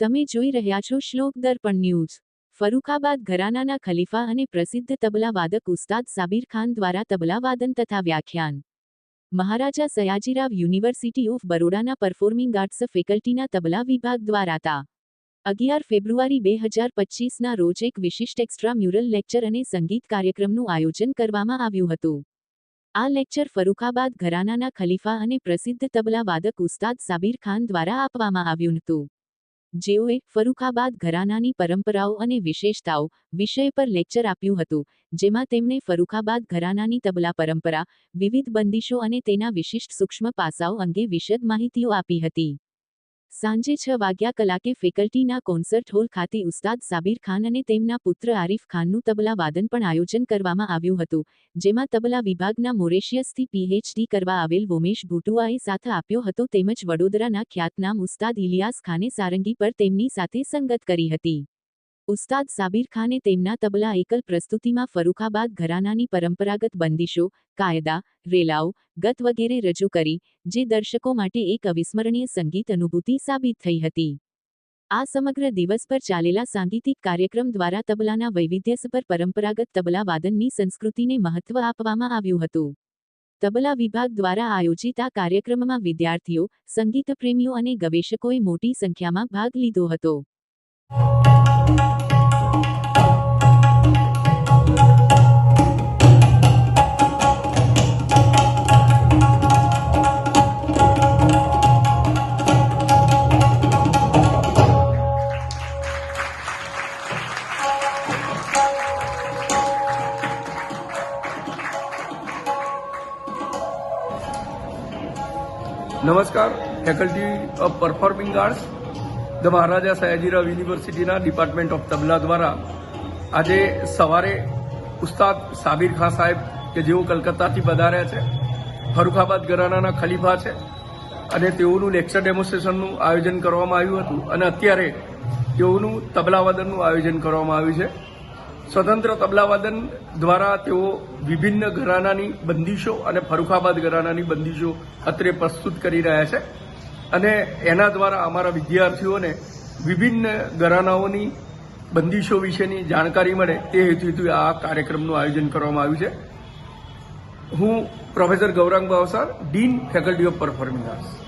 તમે જોઈ રહ્યા છો શ્લોક દર્પણ ન્યૂઝ. ફરુખાબાદ ઘરાનાના ખલીફા અને પ્રસિદ્ધ તબલા વાદક ઉસ્તાદ સાબિર ખાન દ્વારા તબલા વાદન તથા વ્યાખ્યાન. મહારાજા સયાજીરાવ યુનિવર્સિટી ઓફ બરોડાના પરફોર્મિંગ આર્ટ્સ ફેકલ્ટીના તબલા વિભાગ દ્વારા તા. અગિયાર ફેબ્રુઆરી બે હજાર પચીસના રોજ એક વિશિષ્ટ એક્સ્ટ્રા મ્યુરલ લેક્ચર અને સંગીત કાર્યક્રમનું આયોજન કરવામાં આવ્યું હતું. આ લેક્ચર ફરુખાબાદ ઘરાનાના ખલીફા અને પ્રસિદ્ધ તબલા વાદક ઉસ્તાદ સાબિર ખાન દ્વારા આપવામાં આવ્યું હતું. જેઓએ ફરુખાબાદ ઘરાનાની પરંપરાઓ અને વિશેષતાઓ વિષય પર લેક્ચર આપ્યું હતું, જેમાં તેમણે ફરુખાબાદ ઘરાનાની તબલા પરંપરા, વિવિધ બંદીશો અને તેના વિશિષ્ટ સૂક્ષ્મ પાસાઓ અંગે વિશદ માહિતીઓ આપી હતી. સાંજે છ વાગ્યા કલાકે ફેકલ્ટીના કોન્સર્ટ હોલ ખાતે ઉસ્તાદ સાબિર ખાન અને તેમના પુત્ર આરિફ ખાનનું તબલા વાદન પણ આયોજન કરવામાં આવ્યું હતું, જેમાં તબલા વિભાગના મોરેશિયસથી પીએચડી કરવા આવેલ વોમેશ ભુટુઆએ સાથ આપ્યો હતો તેમજ વડોદરાના ખ્યાતનામ ઉસ્તાદ ઇલિયાસ ખાને સારંગી પર તેમની સાથે સંગત કરી હતી. ઉસ્તાદ સાબિર ખાને તેમના તબલા એકલ પ્રસ્તુતિમાં ફરુખાબાદ ઘરાનાની પરંપરાગત બંદીશો, કાયદા, રેલાઓ, ગત વગેરે રજૂ કરી, જે દર્શકો માટે એક અવિસ્મરણીય સંગીત અનુભૂતિ સાબિત થઈ હતી. આ સમગ્ર દિવસ પર ચાલેલા સાંગીતિક કાર્યક્રમ દ્વારા તબલાના વૈવિધ્યસભર પરંપરાગત તબલા વાદનની સંસ્કૃતિને મહત્વ આપવામાં આવ્યું હતું. તબલા વિભાગ દ્વારા આયોજિત આ કાર્યક્રમમાં વિદ્યાર્થીઓ સંગીત પ્રેમીઓ અને ગવેષકોએ મોટી સંખ્યામાં ભાગ લીધો હતો. નમસ્કાર faculty of performing arts the Maharaja Sayajirao યુનિવર્સિટીના ડિપાર્ટમેન્ટ ઓફ તબલા દ્વારા આજે સવારે ઉસ્તાદ સાબિર ખાન સાહેબ કે જેઓ કલકત્તાથી પધાર્યા છે, ફરુખાબાદ ઘરાનાના ખલીફા છે, અને તેઓનું લેક્ચર ડેમોન્સ્ટ્રેશનનું આયોજન કરવામાં આવ્યું હતું અને અત્યારે તેઓનું તબલાવાદનનું આયોજન કરવામાં આવ્યું છે. સ્વતંત્ર તબલાવાદન દ્વારા તેઓ વિભિન્ન ઘરાનાની બંદીશો અને ફરુખાબાદ ઘરાનાની બંદીશો અત્રે પ્રસ્તુત કરી રહ્યા છે. અને એના દ્વારા અમારા વિદ્યાર્થીઓને વિભિન્ન ઘરાનાઓની બંદીશો વિશેની જાણકારી મળે તે હેતુથી આ કાર્યક્રમનું આયોજન કરવામાં આવ્યું છે. હું professor Gaurang Bavsar dean faculty of performing arts